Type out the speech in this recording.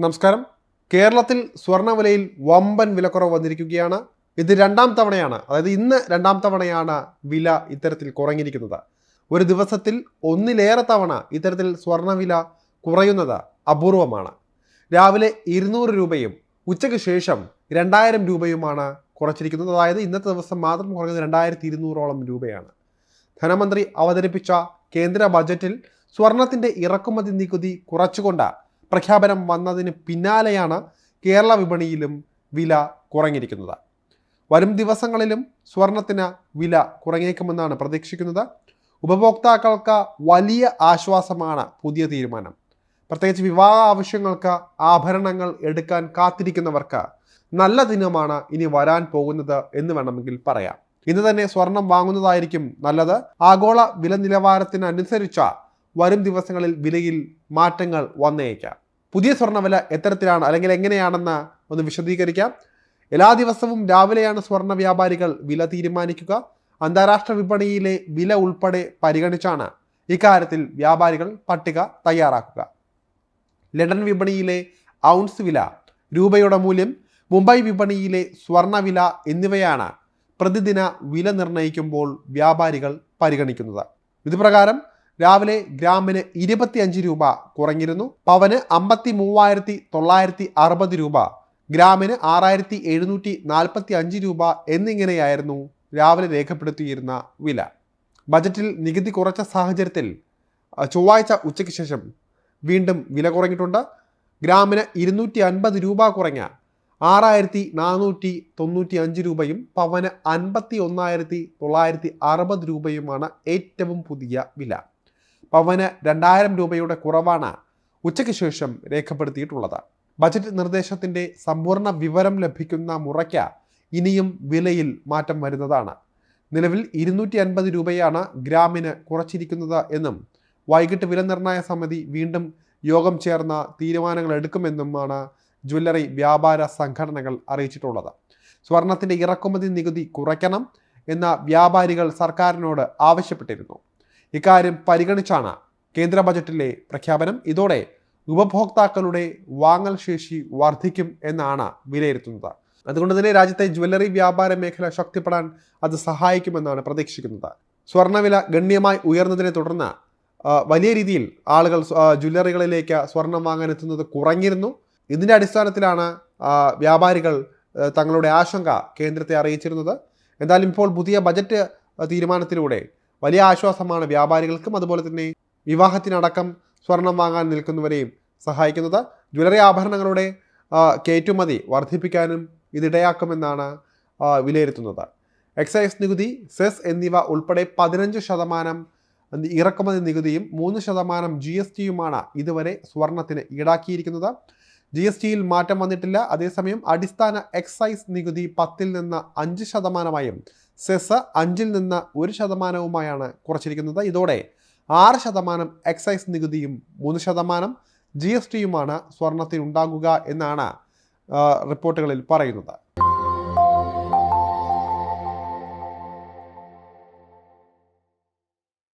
നമസ്കാരം. കേരളത്തിൽ സ്വർണവിലയിൽ വമ്പൻ വിലക്കുറവ് വന്നിരിക്കുകയാണ്. ഇത് രണ്ടാം തവണയാണ്. അതായത് ഇന്ന് രണ്ടാം തവണയാണ് വില ഇത്തരത്തിൽ കുറഞ്ഞിരിക്കുന്നത്. ഒരു ദിവസത്തിൽ ഒന്നിലേറെ തവണ ഇത്തരത്തിൽ സ്വർണവില കുറയുന്നത് അപൂർവമാണ്. രാവിലെ ഇരുന്നൂറ് രൂപയും ഉച്ചയ്ക്ക് ശേഷം രണ്ടായിരം രൂപയുമാണ് കുറച്ചിരിക്കുന്നത്. അതായത് ഇന്നത്തെ ദിവസം മാത്രം കുറഞ്ഞത് രണ്ടായിരത്തി ഇരുന്നൂറോളം രൂപയാണ്. ധനമന്ത്രി അവതരിപ്പിച്ച കേന്ദ്ര ബജറ്റിൽ സ്വർണത്തിന്റെ ഇറക്കുമതി നികുതി കുറച്ചുകൊണ്ട് പ്രഖ്യാപനം വന്നതിന് പിന്നാലെയാണ് കേരള വിപണിയിലും വില കുറഞ്ഞിരിക്കുന്നത്. വരും ദിവസങ്ങളിലും സ്വർണത്തിന് വില കുറഞ്ഞേക്കുമെന്നാണ് പ്രതീക്ഷിക്കുന്നത്. ഉപഭോക്താക്കൾക്ക് വലിയ ആശ്വാസമാണ് പുതിയ തീരുമാനം. പ്രത്യേകിച്ച് വിവാഹ ആവശ്യങ്ങൾക്ക് ആഭരണങ്ങൾ എടുക്കാൻ കാത്തിരിക്കുന്നവർക്ക് നല്ല ദിനമാണ് ഇനി വരാൻ പോകുന്നത് എന്ന് വേണമെങ്കിൽ പറയാം. ഇന്ന് തന്നെ സ്വർണം വാങ്ങുന്നതായിരിക്കും നല്ലത്. ആഗോള വില നിലവാരത്തിനനുസരിച്ച വരും ദിവസങ്ങളിൽ വിലയിൽ മാറ്റങ്ങൾ വന്നേക്കാം. പുതിയ സ്വർണവില എത്തരത്തിലാണ് അല്ലെങ്കിൽ എങ്ങനെയാണെന്ന് ഒന്ന് വിശദീകരിക്കാം. എല്ലാ ദിവസവും രാവിലെയാണ് സ്വർണ വ്യാപാരികൾ വില തീരുമാനിക്കുക. അന്താരാഷ്ട്ര വിപണിയിലെ വില ഉൾപ്പെടെ പരിഗണിച്ചാണ് ഇക്കാര്യത്തിൽ വ്യാപാരികൾ പട്ടിക തയ്യാറാക്കുക. ലണ്ടൻ വിപണിയിലെ ഔൺസ് വില രൂപയുടെ മൂല്യം മുംബൈ വിപണിയിലെ സ്വർണവില എന്നിവയാണ് പ്രതിദിന വില നിർണയിക്കുമ്പോൾ വ്യാപാരികൾ പരിഗണിക്കുന്നത്. ഇതുപ്രകാരം രാവിലെ ഗ്രാമിന് ഇരുപത്തിയഞ്ച് രൂപ കുറഞ്ഞിരുന്നു. പവന് അമ്പത്തി മൂവായിരത്തി തൊള്ളായിരത്തി അറുപത് രൂപ. ഗ്രാമിന് ആറായിരത്തി എഴുന്നൂറ്റി നാൽപ്പത്തി അഞ്ച് രൂപ എന്നിങ്ങനെയായിരുന്നു രാവിലെ രേഖപ്പെടുത്തിയിരുന്ന വില. ബജറ്റിൽ നികുതി കുറച്ച സാഹചര്യത്തിൽ ചൊവ്വാഴ്ച ഉച്ചയ്ക്ക് ശേഷം വീണ്ടും വില കുറഞ്ഞിട്ടുണ്ട്. ഗ്രാമിന് ഇരുന്നൂറ്റി അൻപത് രൂപ കുറഞ്ഞ ആറായിരത്തി നാനൂറ്റി തൊണ്ണൂറ്റി അഞ്ച് രൂപയും പവന് അൻപത്തി ഒന്നായിരത്തി തൊള്ളായിരത്തി അറുപത് രൂപയുമാണ് ഏറ്റവും പുതിയ വില. പവന് രണ്ടായിരം രൂപയുടെ കുറവാണ് ഉച്ചയ്ക്ക് ശേഷം രേഖപ്പെടുത്തിയിട്ടുള്ളത്. ബജറ്റ് നിർദ്ദേശത്തിന്റെ സമ്പൂർണ വിവരം ലഭിക്കുന്ന മുറയ്ക്ക് ഇനിയും വിലയിൽ മാറ്റം വരുന്നതാണ്. നിലവിൽ ഇരുന്നൂറ്റി അൻപത് രൂപയാണ് ഗ്രാമിന് കുറച്ചിരിക്കുന്നത് എന്നും വൈകിട്ട് വില നിർണയ സമിതി വീണ്ടും യോഗം ചേർന്ന തീരുമാനങ്ങൾ എടുക്കുമെന്നുമാണ് ജ്വല്ലറി വ്യാപാര സംഘടനകൾ അറിയിച്ചിട്ടുള്ളത്. സ്വർണത്തിന്റെ ഇറക്കുമതി നികുതി കുറയ്ക്കണം എന്ന വ്യാപാരികൾ സർക്കാരിനോട് ആവശ്യപ്പെട്ടിരുന്നു. ഇക്കാര്യം പരിഗണിച്ചാണ് കേന്ദ്ര ബജറ്റിലെ പ്രഖ്യാപനം. ഇതോടെ ഉപഭോക്താക്കളുടെ വാങ്ങൽ ശേഷി വർദ്ധിക്കും എന്നാണ് വിലയിരുത്തുന്നത്. അതുകൊണ്ട് തന്നെ രാജ്യത്തെ ജ്വല്ലറി വ്യാപാര മേഖല ശക്തിപ്പെടാൻ അത് സഹായിക്കുമെന്നാണ് പ്രതീക്ഷിക്കുന്നത്. സ്വർണവില ഗണ്യമായി ഉയർന്നതിനെ തുടർന്ന് വലിയ രീതിയിൽ ആളുകൾ ജ്വല്ലറികളിലേക്ക് സ്വർണം വാങ്ങാൻ എത്തുന്നത് കുറഞ്ഞിരുന്നു. ഇതിന്റെ അടിസ്ഥാനത്തിലാണ് വ്യാപാരികൾ തങ്ങളുടെ ആശങ്ക കേന്ദ്രത്തെ അറിയിച്ചിരുന്നത്. എന്തായാലും ഇപ്പോൾ പുതിയ ബജറ്റ് തീരുമാനത്തിലൂടെ വലിയ ആശ്വാസമാണ് വ്യാപാരികൾക്കും അതുപോലെ തന്നെ വിവാഹത്തിനടക്കം സ്വർണം വാങ്ങാൻ നിൽക്കുന്നവരെയും സഹായിക്കുന്നത്. ജ്വല്ലറി ആഭരണങ്ങളുടെ കയറ്റുമതി വർദ്ധിപ്പിക്കാനും ഇതിടയാക്കുമെന്നാണ് വിലയിരുത്തുന്നത്. എക്സൈസ് നികുതി സെസ് എന്നിവ ഉൾപ്പെടെ പതിനഞ്ച് ശതമാനം ഇറക്കുമതി നികുതിയും മൂന്ന് ശതമാനം ജി എസ് ടിയുമാണ് ഇതുവരെ സ്വർണത്തിന് ഈടാക്കിയിരിക്കുന്നത്. ജി എസ് ടിയിൽ മാറ്റം വന്നിട്ടില്ല. അതേസമയം അടിസ്ഥാന എക്സൈസ് നികുതി പത്തിൽ നിന്ന് അഞ്ച് ശതമാനമായും സെസ് അഞ്ചിൽ നിന്ന് ഒരു ശതമാനവുമായാണ് കുറച്ചിരിക്കുന്നത്. ഇതോടെ ആറ് ശതമാനം എക്സൈസ് നികുതിയും മൂന്ന് ശതമാനം ജി എസ് ടിയുമാണ് സ്വർണത്തിനുണ്ടാകുക എന്നാണ് റിപ്പോർട്ടുകളിൽ പറയുന്നത്.